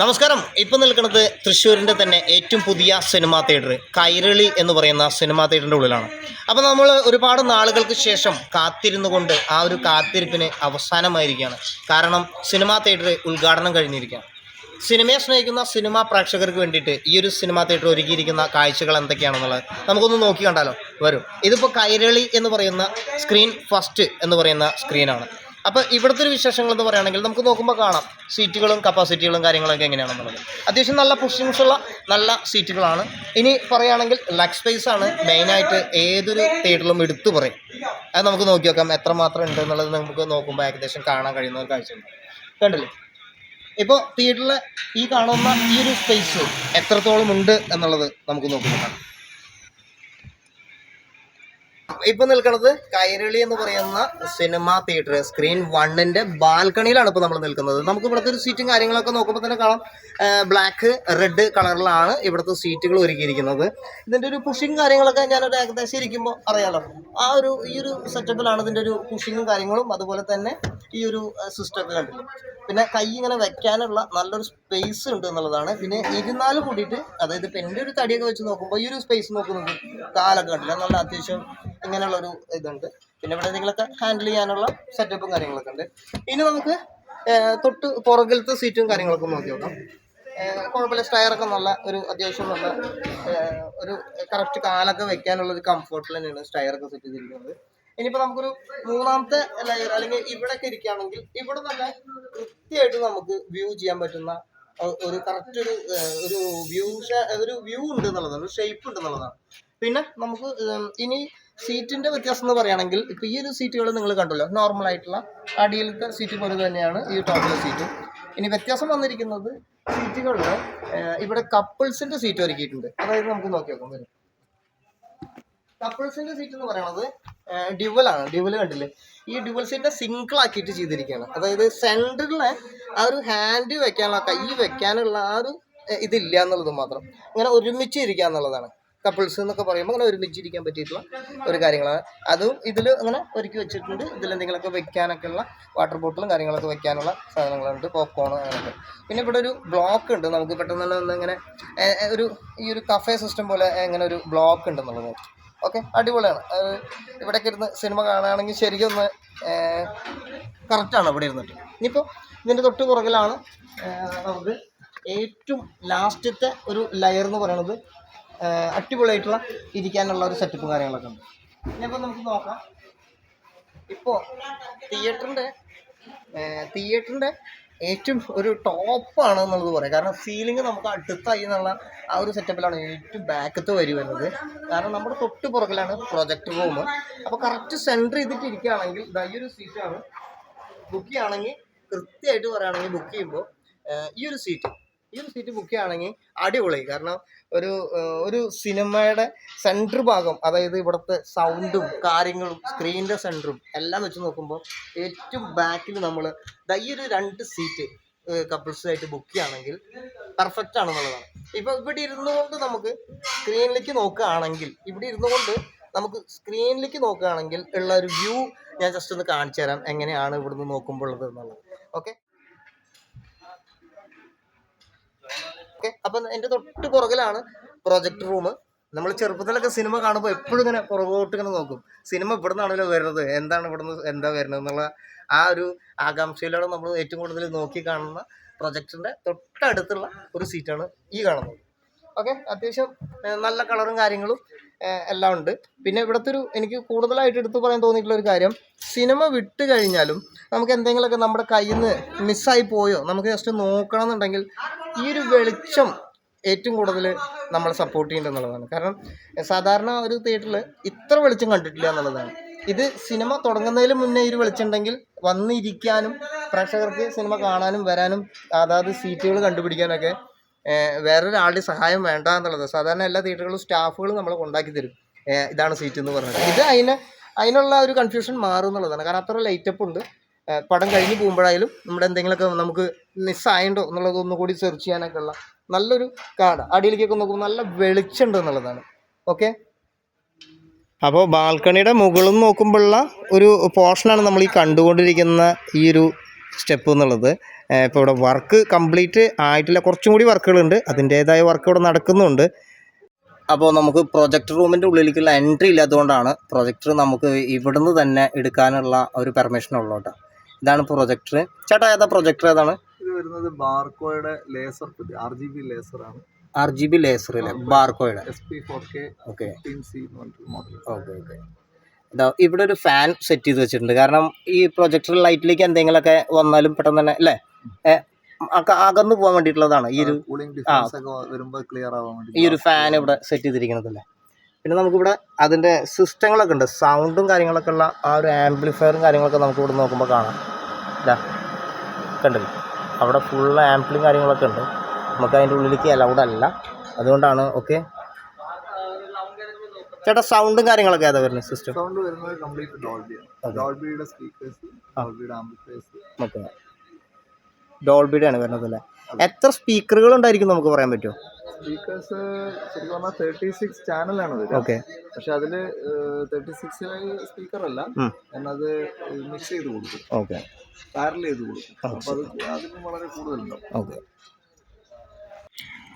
നമസ്കാരം. ഇപ്പം നിൽക്കുന്നത് തൃശ്ശൂരിന്റെ തന്നെ ഏറ്റവും പുതിയ സിനിമാ തിയേറ്റർ കൈരളി എന്ന് പറയുന്ന സിനിമാ തിയേറ്ററിന്റെ ഉള്ളിലാണ്. അപ്പോൾ നമ്മൾ ഒരുപാട് നാളുകൾക്ക് ശേഷം കാത്തിരുന്നു കൊണ്ട് ആ ഒരു കാത്തിരിപ്പിന് അവസാനമായിരിക്കുകയാണ്. കാരണം സിനിമാ തിയേറ്റർ ഉദ്ഘാടനം കഴിഞ്ഞിരിക്കുകയാണ്. സിനിമയെ സ്നേഹിക്കുന്ന സിനിമാ പ്രേക്ഷകർക്ക് വേണ്ടിയിട്ട് ഈ ഒരു സിനിമാ തിയേറ്റർ ഒരുക്കിയിരിക്കുന്ന കാഴ്ചകൾ എന്തൊക്കെയാണെന്നുള്ളത് നമുക്കൊന്ന് നോക്കി കണ്ടാലോ? വരും. ഇതിപ്പോൾ കൈരളി എന്ന് പറയുന്ന സ്ക്രീൻ ഫസ്റ്റ് എന്ന് പറയുന്ന സ്ക്രീനാണ് അപ്പോൾ ഇവിടുത്തെ ഒരു വിശേഷങ്ങൾ എന്ന് പറയുകയാണെങ്കിൽ നമുക്ക് നോക്കുമ്പോൾ കാണാം. സീറ്റുകളും കപ്പാസിറ്റികളും കാര്യങ്ങളൊക്കെ എങ്ങനെയാണെന്നുള്ളത്. അത്യാവശ്യം നല്ല പുഷിങ്സ് ഉള്ള നല്ല സീറ്റുകളാണ്. ഇനി പറയുകയാണെങ്കിൽ ലെഗ് സ്പേസ് ആണ് മെയിനായിട്ട് ഏതൊരു തിയേറ്ററിലും എടുത്തു പറയും. അത് നമുക്ക് നോക്കി നോക്കാം എത്രമാത്രം ഉണ്ട് എന്നുള്ളത് നമുക്ക് നോക്കുമ്പോൾ ഏകദേശം കാണാൻ കഴിയുന്ന ഒരു കാഴ്ചയുണ്ട് കണ്ടില്ലേ? ഇപ്പോൾ തിയേറ്ററിലെ ഈ കാണുന്ന ഈ ഒരു സ്പേസ് എത്രത്തോളം ഉണ്ട് എന്നുള്ളത് നമുക്ക് നോക്കുമ്പോൾ ഇപ്പൊ നിൽക്കുന്നത് കൈരളി എന്ന് പറയുന്ന സിനിമ തിയേറ്റർ സ്ക്രീൻ വണ്ണിന്റെ ബാൽക്കണിയിലാണ് ഇപ്പൊ നമ്മൾ നിൽക്കുന്നത്. നമുക്ക് ഇവിടുത്തെ ഒരു സീറ്റും കാര്യങ്ങളൊക്കെ നോക്കുമ്പോൾ തന്നെ കാണാം. ബ്ലാക്ക് റെഡ് കളറിലാണ് ഇവിടുത്തെ സീറ്റുകൾ ഒരുക്കിയിരിക്കുന്നത്. ഇതിന്റെ ഒരു പുഷിങ് കാര്യങ്ങളൊക്കെ ഞാനൊരു ഏകദേശം ഇരിക്കുമ്പോൾ അറിയാലോ. ആ ഒരു ഈ ഒരു സെറ്റപ്പിലാണ് ഇതിന്റെ ഒരു പുഷിങ്ങും കാര്യങ്ങളും. അതുപോലെ തന്നെ ഈ ഒരു സിസ്റ്റം ഒക്കെ പിന്നെ കൈ ഇങ്ങനെ വെക്കാനുള്ള നല്ലൊരു സ്പേസ് ഉണ്ട് എന്നുള്ളതാണ്. പിന്നെ ഇരുന്നാലും കൂടിയിട്ട് അതായത് ഇപ്പം എന്റെ ഒരു തടിയൊക്കെ വെച്ച് നോക്കുമ്പോൾ ഈ ഒരു സ്പേസ് നോക്കുന്നത് കാലൊക്കെ കണ്ടില്ല? നല്ല അത്യാവശ്യം ഇങ്ങനെയുള്ള ഒരു ഇതുണ്ട്. പിന്നെ ഇവിടെ നിങ്ങളൊക്കെ ഹാൻഡിൽ ചെയ്യാനുള്ള സെറ്റപ്പും കാര്യങ്ങളൊക്കെ ഉണ്ട്. ഇനി നമുക്ക് തൊട്ട് പുറകിലത്തെ സീറ്റും കാര്യങ്ങളൊക്കെ നോക്കി നോക്കാം. കുഴപ്പമില്ല. സ്റ്റയറൊക്കെ നല്ല ഒരു അത്യാവശ്യം നല്ല ഒരു കറക്റ്റ് കാലൊക്കെ വെക്കാനുള്ള ഒരു കംഫർട്ടിൽ തന്നെയാണ് സ്റ്റയറൊക്കെ സെറ്റ് ചെയ്തിരിക്കുന്നത്. ഇനിയിപ്പോൾ നമുക്കൊരു മൂന്നാമത്തെ ലെയർ അല്ലെങ്കിൽ ഇവിടെയൊക്കെ ഇരിക്കുകയാണെങ്കിൽ ഇവിടെ തന്നെ കൃത്യമായിട്ട് നമുക്ക് വ്യൂ ചെയ്യാൻ പറ്റുന്ന ഒരു കറക്റ്റ് ഒരു ഒരു വ്യൂ ഒരു വ്യൂ ഉണ്ട് എന്നുള്ളതാണ് ഒരു ഷേപ്പ് ഉണ്ട് എന്നുള്ളതാണ് പിന്നെ നമുക്ക് ഇനി സീറ്റിന്റെ വ്യത്യാസം എന്ന് പറയുകയാണെങ്കിൽ ഇപ്പൊ ഈ ഒരു സീറ്റുകൾ നിങ്ങൾ കണ്ടല്ലോ നോർമൽ ആയിട്ടുള്ള അടിയിലത്തെ സീറ്റ് പോലെ തന്നെയാണ് ഈ ടോപ്പിലെ സീറ്റ് ഇനി വ്യത്യാസം വന്നിരിക്കുന്നത് സീറ്റുകളിൽ ഇവിടെ കപ്പിൾസിന്റെ സീറ്റ് ഒരുക്കിയിട്ടുണ്ട് അതായത് നമുക്ക് നോക്കി നോക്കാം വരും കപ്പിൾസിന്റെ സീറ്റ് എന്ന് പറയുന്നത് ഡ്യുവൽ ആണ്. ഡ്യുവൽ കണ്ടില്ലേ? ഈ ഡ്യുവൽ സീറ്റിനെ സിംഗിൾ ആക്കിയിട്ട് ചെയ്തിരിക്കുകയാണ്. അതായത് സെന്ററിലെ ആ ഒരു ഹാൻഡ് വെക്കാനുള്ള കൈ വെക്കാനുള്ള ആ ഒരു ഇതില്ല എന്നുള്ളത് മാത്രം. ഇങ്ങനെ ഒരുമിച്ച് ഇരിക്കുക എന്നുള്ളതാണ്. കപ്പിൾസ് എന്നൊക്കെ പറയുമ്പോൾ അങ്ങനെ ഒരുമിച്ചിരിക്കാൻ പറ്റിയിട്ടുള്ള ഒരു കാര്യങ്ങളാണ്. അതും ഇതിൽ അങ്ങനെ ഒരുക്കി വെച്ചിട്ടുണ്ട്. ഇതിൽ എന്തെങ്കിലുമൊക്കെ വെക്കാനൊക്കെ ഉള്ള വാട്ടർ ബോട്ടിലും കാര്യങ്ങളൊക്കെ വെക്കാനുള്ള സാധനങ്ങളുണ്ട്. പോപ്കോൺ അങ്ങനെയൊക്കെ. പിന്നെ ഇവിടെ ഒരു ബ്ലോക്ക് ഉണ്ട്. നമുക്ക് പെട്ടെന്ന് തന്നെ ഒന്ന് ഇങ്ങനെ ഒരു ഈ ഒരു കഫേ സിസ്റ്റം പോലെ ഇങ്ങനെ ഒരു ബ്ലോക്ക് ഉണ്ടെന്നുള്ളത്. ഓക്കെ അടിപൊളിയാണ്. ഇവിടെ ഇരുന്ന് സിനിമ കാണുകയാണെങ്കിൽ ശരിക്കും ഒന്ന് കറക്റ്റാണ് ഇവിടെ ഇരുന്നിട്ട്. ഇനിയിപ്പോൾ ഇതിന്റെ തൊട്ട് പുറകിലാണ് നമുക്ക് ഏറ്റവും ലാസ്റ്റത്തെ ഒരു ലെയർ എന്ന് പറയുന്നത് അടിപൊളിയായിട്ടുള്ള ഇരിക്കാനുള്ള ഒരു സെറ്റപ്പും കാര്യങ്ങളൊക്കെ ഉണ്ട്. ഇനിയിപ്പോൾ നമുക്ക് നോക്കാം. ഇപ്പോൾ തിയേറ്ററിന്റെ തിയേറ്ററിന്റെ ഏറ്റവും ഒരു ടോപ്പാണ് എന്നുള്ളത് പറയാം. കാരണം സീലിംഗ് നമുക്ക് അടുത്തായി എന്നുള്ള ആ ഒരു സെറ്റപ്പിലാണ് ഏറ്റവും ബാക്കത്ത് വരി കാരണം നമ്മുടെ തൊട്ട് പുറകിലാണ് പ്രൊജക്ട് റൂം അപ്പോൾ കറക്റ്റ് സെന്റർ ചെയ്തിട്ട് ഇരിക്കുകയാണെങ്കിൽ ഈയൊരു ഒരു സീറ്റാണ് ബുക്ക് ചെയ്യുകയാണെങ്കിൽ കൃത്യമായിട്ട് പറയുകയാണെങ്കിൽ ബുക്ക് ചെയ്യുമ്പോൾ ഈ ഒരു സീറ്റ് ഈ ഒരു സീറ്റ് ബുക്ക് ചെയ്യുകയാണെങ്കിൽ അടിപൊളി. കാരണം ഒരു ഒരു സിനിമയുടെ സെന്റർ ഭാഗം അതായത് ഇവിടുത്തെ സൗണ്ടും കാര്യങ്ങളും സ്ക്രീനിന്റെ സെന്ററും എല്ലാം വെച്ച് നോക്കുമ്പോൾ ഏറ്റവും ബാക്കിൽ നമ്മൾ ഈ ഒരു രണ്ട് സീറ്റ് കപ്പിൾസായിട്ട് ബുക്ക് ചെയ്യുകയാണെങ്കിൽ പെർഫെക്റ്റ് ആണെന്നുള്ളതാണ്. ഇപ്പോൾ ഇവിടെ ഇരുന്നു കൊണ്ട് നമുക്ക് സ്ക്രീനിലേക്ക് നോക്കുകയാണെങ്കിൽ ഇവിടെ ഇരുന്നു കൊണ്ട് നമുക്ക് സ്ക്രീനിലേക്ക് നോക്കുകയാണെങ്കിൽ ഉള്ള ഒരു വ്യൂ ഞാൻ ജസ്റ്റ് ഒന്ന് കാണിച്ചു തരാം എങ്ങനെയാണ് ഇവിടുന്ന് നോക്കുമ്പോൾ ഉള്ളത് എന്നുള്ളത്. Okay okay. അപ്പം എന്റെ തൊട്ട് പുറകിലാണ് പ്രൊജക്ട് റൂം നമ്മൾ ചെറുപ്പത്തിലൊക്കെ സിനിമ കാണുമ്പോൾ എപ്പോഴും ഇങ്ങനെ പുറകോട്ട് ഇങ്ങനെ നോക്കും. സിനിമ ഇവിടെ നിന്നാണല്ലോ വരുന്നത്. എന്താണ് ഇവിടെ നിന്ന് എന്താ വരുന്നത് എന്നുള്ള ആ ഒരു ആകാംക്ഷയിലൂടെ നമ്മൾ ഏറ്റവും കൂടുതൽ നോക്കി കാണുന്ന പ്രൊജക്ടിന്റെ തൊട്ടടുത്തുള്ള ഒരു സീറ്റാണ് ഈ കാണുന്നത്. ഓക്കെ? അത്യാവശ്യം നല്ല കളറും കാര്യങ്ങളും എല്ലാം ഉണ്ട്. പിന്നെ ഇവിടുത്തെ ഒരു എനിക്ക് കൂടുതലായിട്ട് എടുത്തു പറയാൻ തോന്നിയിട്ടുള്ള ഒരു കാര്യം സിനിമ വിട്ട് കഴിഞ്ഞാലും നമുക്ക് എന്തെങ്കിലുമൊക്കെ നമ്മുടെ കയ്യിൽ നിന്ന് മിസ്സായി പോയോ നമുക്ക് ജസ്റ്റ് നോക്കണം എന്നുണ്ടെങ്കിൽ ഈ ഒരു വെളിച്ചം ഏറ്റവും കൂടുതൽ നമ്മൾ സപ്പോർട്ട് ചെയ്യേണ്ടതെന്നുള്ളതാണ് കാരണം സാധാരണ ഒരു തിയേറ്ററിൽ ഇത്ര വെളിച്ചം കണ്ടിട്ടില്ല എന്നുള്ളതാണ്. ഇത് സിനിമ തുടങ്ങുന്നതിന് മുന്നേ ഒരു വെളിച്ചം ഉണ്ടെങ്കിൽ വന്നിരിക്കാനും പ്രേക്ഷകർക്ക് സിനിമ കാണാനും വരാനും അതാത് സീറ്റുകൾ കണ്ടുപിടിക്കാനൊക്കെ വേറൊരാളുടെ സഹായം വേണ്ട എന്നുള്ളത് സാധാരണ എല്ലാ തിയേറ്ററുകളും സ്റ്റാഫുകൾ നമ്മൾ കൊണ്ടാക്കി തരും. ഇതാണ് സീറ്റ് എന്ന് പറഞ്ഞത് ഇത് അതിന് അതിനുള്ള ഒരു കൺഫ്യൂഷൻ മാറും എന്നുള്ളതാണ് കാരണം അത്ര ലൈറ്റപ്പ് ഉണ്ട്. പടം കഴിഞ്ഞ് പോകുമ്പോഴായാലും നമ്മുടെ എന്തെങ്കിലുമൊക്കെ നമുക്ക് മിസ്സായണ്ടോ എന്നുള്ളത് ഒന്നുകൂടി സെർച്ച് ചെയ്യാനൊക്കെ ഉള്ള നല്ലൊരു കാർഡ് അടിയിലേക്കൊക്കെ നോക്കുമ്പോൾ നല്ല വെളിച്ചുണ്ട് എന്നുള്ളതാണ്. ഓക്കെ അപ്പോൾ ബാൽക്കണിയുടെ മുകളിൽ നോക്കുമ്പോഴുള്ള ഒരു പോർഷനാണ് നമ്മൾ ഈ കണ്ടുകൊണ്ടിരിക്കുന്ന ഈ ഒരു സ്റ്റെപ്പ് എന്നുള്ളത്. ഇപ്പോൾ ഇവിടെ വർക്ക് കംപ്ലീറ്റ് ആയിട്ടില്ല. കുറച്ചും കൂടി വർക്കുകളുണ്ട്. അതിന്റേതായ വർക്ക് ഇവിടെ നടക്കുന്നുണ്ട്. അപ്പോൾ നമുക്ക് പ്രൊജക്ട് റൂമിന്റെ ഉള്ളിലേക്കുള്ള എൻട്രി ഇല്ലാത്തതുകൊണ്ടാണ് പ്രൊജക്ടർ നമുക്ക് ഇവിടുന്ന് തന്നെ എടുക്കാനുള്ള ഒരു പെർമിഷൻ ഉള്ളൂ കേട്ടോ ഇതാണ് പ്രൊജക്ടർ. ചേട്ടാ ഏതാ പ്രൊജക്ടർ? ഏതാണ്? ഇത് വരുന്നത് ബാർക്കോയുടെ laser R G B laser ആണ് ആർ ജി ബി ലേസർ അല്ലേ ബാർക്കോയുടെ S P four K okay okay okay. ഇതാ ഇവിടെ ഒരു ഫാൻ സെറ്റ് ചെയ്ത് വെച്ചിട്ടുണ്ട്. കാരണം ഈ പ്രൊജക്ടർ ലൈറ്റിലേക്ക് എന്തെങ്കിലുമൊക്കെ വന്നാലും പെട്ടെന്ന് തന്നെ അല്ലേ? അകന്ന് പോകാൻ വേണ്ടിയിട്ടുള്ളതാണ്. ഈ ഒരു ഈ ഒരു ഫാൻ ഇവിടെ സെറ്റ് ചെയ്തിരിക്കണതല്ലേ പിന്നെ നമുക്കിവിടെ അതിന്റെ സിസ്റ്റങ്ങളൊക്കെ ഉണ്ട്. സൗണ്ടും കാര്യങ്ങളൊക്കെ ഉള്ള ആ ഒരു ആംപ്ലിഫയറും കാര്യങ്ങളൊക്കെ നമുക്ക് ഇവിടെ നോക്കുമ്പോൾ കാണാം. ഇതാ കണ്ടില്ലേ? അവിടെ ഫുൾ ആംപ്ലിയും കാര്യങ്ങളൊക്കെ ഉണ്ട്. നമുക്ക് അതിന്റെ ഉള്ളിലേക്ക് അലൗഡ് അല്ല. അതുകൊണ്ടാണ് ഓക്കെ ചേട്ടാ സൗണ്ടും കാര്യങ്ങളൊക്കെ ഏതാ വരുന്നത് സിസ്റ്റം സൗണ്ട് വരുന്നത് കംപ്ലീറ്റ് ഡോൾബിയാണ് ഡോൾബിയുടെ സ്പീക്കേഴ്സ് ഡോൾബിയുടെ ആംപ്ലിഫയേഴ്സ് ഓക്കെ. ഡോൾബിയുടെ ആണ് വരുന്നത് അല്ലേ? എത്ര സ്പീക്കറുകൾ ഉണ്ടായിരിക്കും നമുക്ക് പറയാൻ പറ്റുമോ? സ്പീക്കേഴ്സ് ശരിക്കും പറഞ്ഞാൽ തേർട്ടി സിക്സ് ചാനലാണ് വരിക. ഓക്കെ പക്ഷെ അതിൽ തേർട്ടി സിക്സ് സ്പീക്കർ അല്ല. എന്നത് മിക്സ് ചെയ്ത് കൊടുക്കും. ഓക്കെ പാരൽ ചെയ്ത് കൊടുക്കും. അപ്പോൾ അത് അതിന് വളരെ കൂടുതലുണ്ടാവും. ഓക്കെ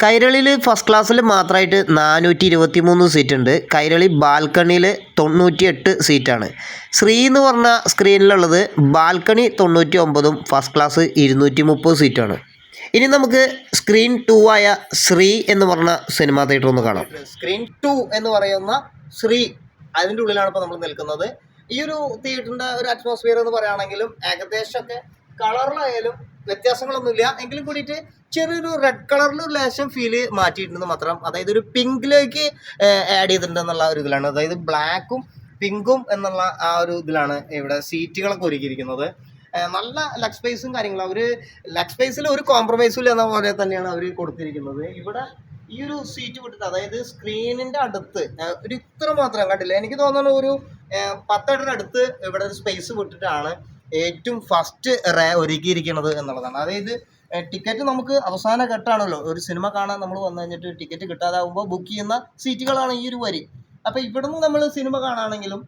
കൈരളിയിൽ ഫസ്റ്റ് ക്ലാസ്സിൽ മാത്രമായിട്ട് നാനൂറ്റി ഇരുപത്തി മൂന്ന് സീറ്റ് ഉണ്ട്. കൈരളി ബാൽക്കണിയിൽ തൊണ്ണൂറ്റി എട്ട് സീറ്റാണ് ശ്രീ എന്ന് പറഞ്ഞ സ്ക്രീനിലുള്ളത് ബാൽക്കണി തൊണ്ണൂറ്റി ഒമ്പതും ഫസ്റ്റ് ക്ലാസ് ഇരുന്നൂറ്റി മുപ്പത് സീറ്റാണ് ഇനി നമുക്ക് സ്ക്രീൻ ടു ആയ ശ്രീ എന്ന് പറഞ്ഞ സിനിമ തിയേറ്റർ ഒന്ന് കാണാം. സ്ക്രീൻ ടു എന്ന് പറയുന്ന ശ്രീ അതിന്റെ ഉള്ളിലാണ് ഇപ്പോൾ നമ്മൾ നിൽക്കുന്നത്. ഈ ഒരു തിയേറ്ററിന്റെ ഒരു അറ്റ്മോസ്ഫിയർ എന്ന് പറയുകയാണെങ്കിലും ഏകദേശമൊക്കെ കളറിലായാലും വ്യത്യാസങ്ങളൊന്നുമില്ല. എങ്കിലും കൂടിയിട്ട് ചെറിയൊരു റെഡ് കളറിൽ ഒരു ലേശം ഫീൽ മാറ്റിയിട്ടുണ്ടെന്ന് മാത്രം. അതായത് ഒരു പിങ്കിലേക്ക് ആഡ് ചെയ്തിട്ടുണ്ട് എന്നുള്ള ഒരു ഇതിലാണ്. അതായത് ബ്ലാക്കും പിങ്കും എന്നുള്ള ആ ഒരു ഇതിലാണ് ഇവിടെ സീറ്റുകളൊക്കെ ഒരുക്കിയിരിക്കുന്നത്. നല്ല ലെഗ് സ്പേസും കാര്യങ്ങളും. അവർ ലെഗ് സ്പേസിൽ ഒരു കോംപ്രമൈസും ഇല്ല എന്ന പോലെ തന്നെയാണ് അവർ കൊടുത്തിരിക്കുന്നത്. ഇവിടെ ഈ ഒരു സീറ്റ് വിട്ടിട്ട് അതായത് സ്ക്രീനിന്റെ അടുത്ത് ഒരു ഇത്ര മാത്രം കണ്ടില്ല? എനിക്ക് തോന്നുന്നു ഒരു പത്തടിന് അടുത്ത് ഇവിടെ ഒരു സ്പേസ് വിട്ടിട്ടാണ് ഏറ്റവും ഫസ്റ്റ് റേ ഒരുക്കിയിരിക്കുന്നത് എന്നുള്ളതാണ്. അതായത് ടിക്കറ്റ് നമുക്ക് അവസാന ഘട്ടമാണല്ലോ. ഒരു സിനിമ കാണാൻ നമ്മൾ വന്നു കഴിഞ്ഞിട്ട് ടിക്കറ്റ് കിട്ടാതാവുമ്പോൾ ബുക്ക് ചെയ്യുന്ന സീറ്റുകളാണ് ഈ ഒരു വരി. അപ്പോൾ ഇവിടുന്ന് നമ്മൾ സിനിമ കാണുകയാണെങ്കിലും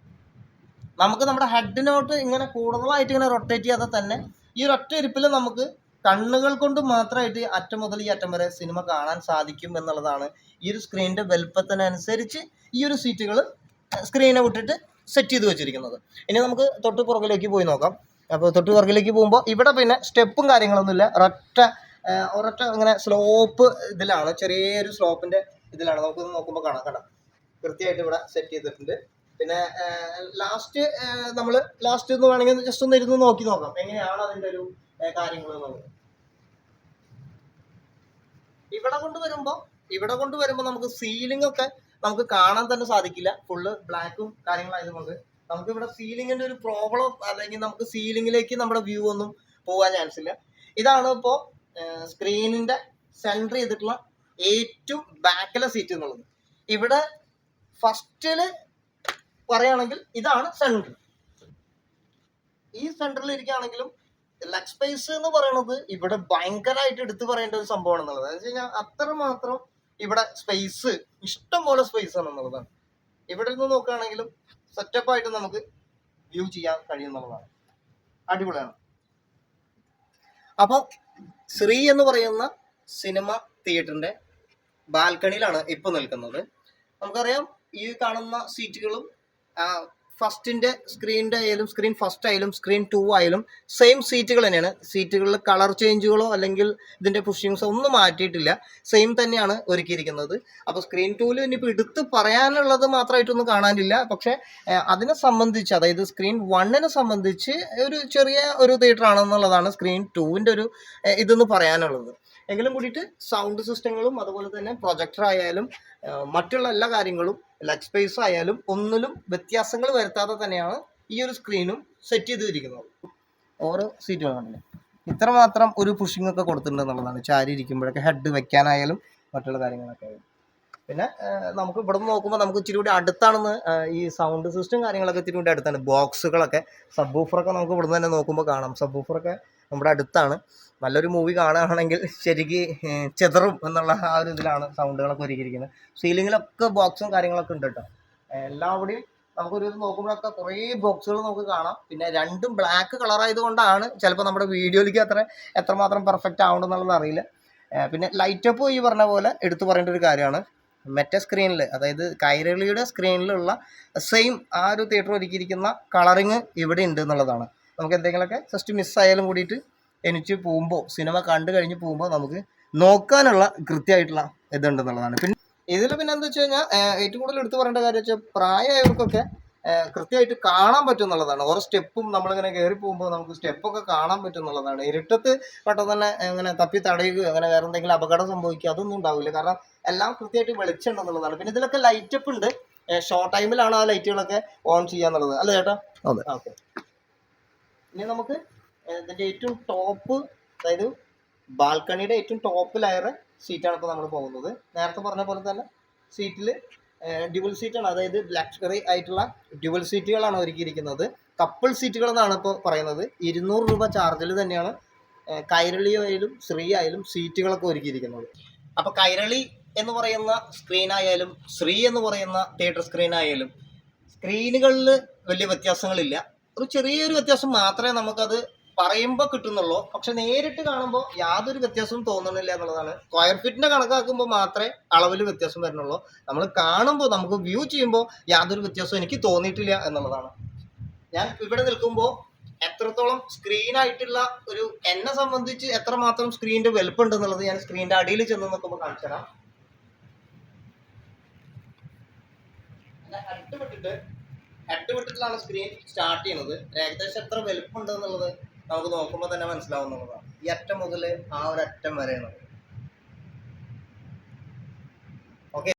നമുക്ക് നമ്മുടെ ഹെഡിനോട്ട് ഇങ്ങനെ കൂടുതലായിട്ട് ഇങ്ങനെ റൊട്ടേറ്റ് ചെയ്യാതെ തന്നെ ഈ ഒരു ഒറ്റ ഇരിപ്പിൽ നമുക്ക് കണ്ണുകൾ കൊണ്ട് മാത്രമായിട്ട് അറ്റം മുതൽ ഈ അറ്റം വരെ സിനിമ കാണാൻ സാധിക്കും എന്നുള്ളതാണ് ഈ ഒരു സ്ക്രീനിന്റെ വലുപ്പത്തിനനുസരിച്ച് ഈ ഒരു സീറ്റുകൾ സ്ക്രീനെ വിട്ടിട്ട് സെറ്റ് ചെയ്ത് വെച്ചിരിക്കുന്നത്. ഇനി നമുക്ക് തൊട്ട് പുറകിലേക്ക് പോയി നോക്കാം. അപ്പോൾ തൊട്ട് പുറകിലേക്ക് പോകുമ്പോൾ ഇവിടെ പിന്നെ സ്റ്റെപ്പും കാര്യങ്ങളൊന്നുമില്ല. ഒരൊറ്റ ഒരൊറ്റ ഇങ്ങനെ സ്ലോപ്പ് ഇതിലാണ്. ചെറിയൊരു സ്ലോപ്പിന്റെ ഇതിലാണ്. നമുക്കൊന്ന് നോക്കുമ്പോൾ കാണാം. കണ്ട? കൃത്യമായിട്ട് ഇവിടെ സെറ്റ് ചെയ്തിട്ടുണ്ട്. പിന്നെ ലാസ്റ്റ് നമ്മൾ ലാസ്റ്റ് എന്ന് വേണമെങ്കിൽ ജസ്റ്റ് ഒന്ന് ഇരുന്ന് നോക്കി നോക്കാം. എങ്ങനെയാണ് അതിന്റെ ഒരു കാര്യങ്ങൾ എന്നുള്ളത്. ഇവിടെ കൊണ്ട് വരുമ്പോൾ ഇവിടെ കൊണ്ട് വരുമ്പോൾ നമുക്ക് സീലിംഗ് ഒക്കെ നമുക്ക് കാണാൻ തന്നെ സാധിക്കില്ല. ഫുള്ള് ബ്ലാക്കും കാര്യങ്ങളായതുകൊണ്ട് നമുക്ക് ഇവിടെ സീലിങ്ങിന്റെ ഒരു പ്രോബ്ലം അല്ലെങ്കിൽ നമുക്ക് സീലിംഗിലേക്ക് നമ്മുടെ വ്യൂ ഒന്നും പോകാൻ ചാൻസ് ഇല്ല. ഇതാണ് ഇപ്പോൾ സ്ക്രീനിന്റെ സെന്റർ ചെയ്തിട്ടുള്ള ഏറ്റവും ബാക്കിലെ സീറ്റ് എന്നുള്ളത്. ഇവിടെ ഫസ്റ്റിൽ പറയുകയാണെങ്കിൽ ഇതാണ് സെന്റർ ഈ സെന്ററിൽ ഇരിക്കുകയാണെങ്കിലും ലെഗ് സ്പേസ് എന്ന് പറയുന്നത് ഇവിടെ ഭയങ്കരമായിട്ട് എടുത്തു പറയേണ്ട ഒരു സംഭവമാണ് എന്നുള്ളത്. എന്ന് വെച്ച് കഴിഞ്ഞാൽ അത്രമാത്രം ഇവിടെ സ്പേസ് ഇഷ്ടം പോലെ സ്പേസ് ആണ് എന്നുള്ളതാണ്. ഇവിടെ നിന്ന് നോക്കുകയാണെങ്കിലും സെറ്റപ്പ് ആയിട്ട് നമുക്ക് വ്യൂ ചെയ്യാൻ കഴിയുന്നുള്ളതാണ് അടിപൊളിയാണ്. അപ്പോൾ ശ്രീ എന്ന് പറയുന്ന സിനിമ തിയേറ്ററിന്റെ ബാൽക്കണിയിലാണ് ഇപ്പോൾ നിൽക്കുന്നത്. നമുക്കറിയാം ഈ കാണുന്ന സീറ്റുകളും ഫസ്റ്റിന്റെ സ്ക്രീനിന്റെ ആയാലും സ്ക്രീൻ ഫസ്റ്റ് ആയാലും സ്ക്രീൻ ടു ആയാലും സെയിം സീറ്റുകൾ തന്നെയാണ്. സീറ്റുകളിൽ കളർ ചേഞ്ചുകളോ അല്ലെങ്കിൽ ഇതിന്റെ പുഷിങ്സോ ഒന്നും മാറ്റിയിട്ടില്ല. സെയിം തന്നെയാണ് ഒരുക്കിയിരിക്കുന്നത്. അപ്പോൾ സ്ക്രീൻ ടൂവിൽ ഇനിയിപ്പോൾ എടുത്ത് പറയാനുള്ളത് മാത്രമായിട്ടൊന്നും കാണാനില്ല. പക്ഷേ അതിനെ സംബന്ധിച്ച് അതായത് സ്ക്രീൻ വണ്ണിനെ സംബന്ധിച്ച് ഒരു ചെറിയ ഒരു തിയേറ്റർ ആണെന്നുള്ളതാണ് സ്ക്രീൻ ടൂവിന്റെ ഒരു ഇതെന്ന് പറയാനുള്ളത്. എങ്കിലും കൂടിയിട്ട് സൗണ്ട് സിസ്റ്റങ്ങളും അതുപോലെ തന്നെ പ്രൊജക്ടർ ആയാലും മറ്റുള്ള എല്ലാ കാര്യങ്ങളും ലെഗ് സ്പേസ് ആയാലും ഒന്നിലും വ്യത്യാസങ്ങൾ വരുത്താതെ തന്നെയാണ് ഈ ഒരു സ്ക്രീനും സെറ്റ് ചെയ്തിരിക്കുന്നത്. ഓരോ സീറ്റുകളാണ് ഇത്ര മാത്രം ഒരു പുഷിംഗ് ഒക്കെ കൊടുത്തിട്ടുണ്ട് എന്നുള്ളതാണ്. ചാരി ഇരിക്കുമ്പോഴൊക്കെ ഹെഡ് വെക്കാനായാലും മറ്റുള്ള കാര്യങ്ങളൊക്കെ ആയാലും. പിന്നെ നമുക്ക് ഇവിടെ നിന്ന് നോക്കുമ്പോൾ നമുക്ക് ഇച്ചിരി കൂടി അടുത്താണെന്ന് ഈ സൗണ്ട് സിസ്റ്റം കാര്യങ്ങളൊക്കെ ഇച്ചിരി കൂടി അടുത്താണ്. ബോക്സുകളൊക്കെ സബ് ഊഫറൊക്കെ നമുക്ക് ഇവിടെ നിന്ന് തന്നെ നോക്കുമ്പോൾ കാണാം. സബ് ഊഫറൊക്കെ നമ്മുടെ അടുത്താണ്. നല്ലൊരു മൂവി കാണുകയാണെങ്കിൽ ശരിക്ക് ചെതറും എന്നുള്ള ആ ഒരു ഇതിലാണ് സൗണ്ടുകളൊക്കെ ഒരുക്കിയിരിക്കുന്നത്. സീലിങ്ങിലൊക്കെ ബോക്സും കാര്യങ്ങളൊക്കെ ഉണ്ട് കേട്ടോ. എല്ലാവിടെയും നമുക്കൊരു ഇത് നോക്കുമ്പോഴൊക്കെ കുറേ ബോക്സുകൾ നമുക്ക് കാണാം. പിന്നെ രണ്ടും ബ്ലാക്ക് കളർ ആയതുകൊണ്ടാണ് ചിലപ്പോൾ നമ്മുടെ വീഡിയോയിലേക്ക് അത്ര എത്രമാത്രം പെർഫെക്റ്റ് ആവണമെന്നുള്ളത് അറിയില്ല. പിന്നെ ലൈറ്റപ്പ് ഈ പറഞ്ഞ പോലെ എടുത്തു പറയേണ്ട ഒരു കാര്യമാണ്. മെറ്റ സ്ക്രീനിൽ അതായത് കൈരളിയുടെ സ്ക്രീനിലുള്ള സെയിം ആ ഒരു തിയേറ്റർ ഒരുക്കിയിരിക്കുന്ന കളറിങ് ഇവിടെ ഉണ്ട് എന്നുള്ളതാണ്. നമുക്ക് എന്തെങ്കിലുമൊക്കെ ജസ്റ്റ് മിസ്സായാലും കൂടിയിട്ട് എനിക്ക് പോകുമ്പോൾ സിനിമ കണ്ടു കഴിഞ്ഞ് പോകുമ്പോൾ നമുക്ക് നോക്കാനുള്ള കൃത്യമായിട്ടുള്ള ഇതുണ്ടെന്നുള്ളതാണ്. പിന്നെ ഇതിൽ പിന്നെ എന്താ വെച്ച് കഴിഞ്ഞാൽ ഏറ്റവും കൂടുതൽ എടുത്തു പറയേണ്ട കാര്യം വെച്ചാൽ പ്രായമായവർക്കൊക്കെ കൃത്യമായിട്ട് കാണാൻ പറ്റും എന്നുള്ളതാണ് ഓരോ സ്റ്റെപ്പും നമ്മളിങ്ങനെ കയറി പോകുമ്പോൾ നമുക്ക് സ്റ്റെപ്പൊക്കെ കാണാൻ പറ്റും എന്നുള്ളതാണ് ഇരുട്ടത്ത് പെട്ടെന്ന് തന്നെ ഇങ്ങനെ തപ്പി തടയുകയോ അങ്ങനെ വേറെ എന്തെങ്കിലും അപകടം സംഭവിക്കുക അതൊന്നും ഉണ്ടാവില്ല. കാരണം എല്ലാം കൃത്യമായിട്ട് വെളിച്ചുണ്ടെന്നുള്ളതാണ് പിന്നെ ഇതിലൊക്കെ ലൈറ്റപ്പ് ഉണ്ട്. ഷോർട്ട് ടൈമിലാണ് ആ ലൈറ്റുകളൊക്കെ ഓൺ ചെയ്യുക എന്നുള്ളത് അല്ലേ ചേട്ടാ. ഓക്കെ. ഇനി നമുക്ക് ഇതിന്റെ ഏറ്റവും ടോപ്പ് അതായത് ബാൽക്കണിയുടെ ഏറ്റവും ടോപ്പ് ലെയർ സീറ്റാണ് ഇപ്പോൾ നമ്മൾ പോകുന്നത്. നേരത്തെ പറഞ്ഞ പോലെ തന്നെ സീറ്റിൽ ഡ്യുവൽ സീറ്റാണ് അതായത് ലക്ഷറി ആയിട്ടുള്ള ഡ്യുവൽ സീറ്റുകളാണ് ഒരുക്കിയിരിക്കുന്നത്. കപ്പിൾ സീറ്റുകൾ എന്നാണ് ഇപ്പോൾ പറയുന്നത്. ഇരുന്നൂറ് രൂപ ചാർജിൽ തന്നെയാണ് കൈരളി ആയാലും ശ്രീ ആയാലും സീറ്റുകളൊക്കെ ഒരുക്കിയിരിക്കുന്നത്. അപ്പോൾ കൈരളി എന്ന് പറയുന്ന സ്ക്രീൻ ആയാലും ശ്രീ എന്ന് പറയുന്ന തിയേറ്റർ സ്ക്രീൻ ആയാലും സ്ക്രീനുകളിൽ വലിയ വ്യത്യാസങ്ങളില്ല. ഒരു ചെറിയൊരു വ്യത്യാസം മാത്രമേ നമുക്കത് പറയുമ്പോൾ കിട്ടുന്നുള്ളൂ. പക്ഷെ നേരിട്ട് കാണുമ്പോൾ യാതൊരു വ്യത്യാസവും തോന്നുന്നില്ല എന്നുള്ളതാണ്. സ്ക്വയർ ഫീറ്റിന്റെ കണക്കാക്കുമ്പോൾ മാത്രമേ അളവിൽ വ്യത്യാസം വരുന്നുള്ളൂ. നമ്മൾ കാണുമ്പോൾ നമുക്ക് വ്യൂ ചെയ്യുമ്പോൾ യാതൊരു വ്യത്യാസവും എനിക്ക് തോന്നിയിട്ടില്ല എന്നുള്ളതാണ്. ഞാൻ ഇവിടെ നിൽക്കുമ്പോൾ എത്രത്തോളം സ്ക്രീനായിട്ടുള്ള ഒരു എന്നെ സംബന്ധിച്ച് എത്രമാത്രം സ്ക്രീനിന്റെ വലുപ്പം ഉണ്ടെന്നുള്ളത് ഞാൻ സ്ക്രീനിന്റെ അടിയിൽ ചെന്ന് നോക്കുമ്പോൾ കാണിച്ചു തരാം വിട്ടിട്ട് ഹെഡ് സ്ക്രീൻ സ്റ്റാർട്ട് ചെയ്യുന്നത് ഏകദേശം എത്ര വലുപ്പമുണ്ട് എന്നുള്ളത് നമുക്ക് നോക്കുമ്പോൾ തന്നെ മനസ്സിലാവുന്നതാണ്. ഈ അറ്റം മുതൽ ആ ഒരു അറ്റം വരെയാണ്. ഓക്കെ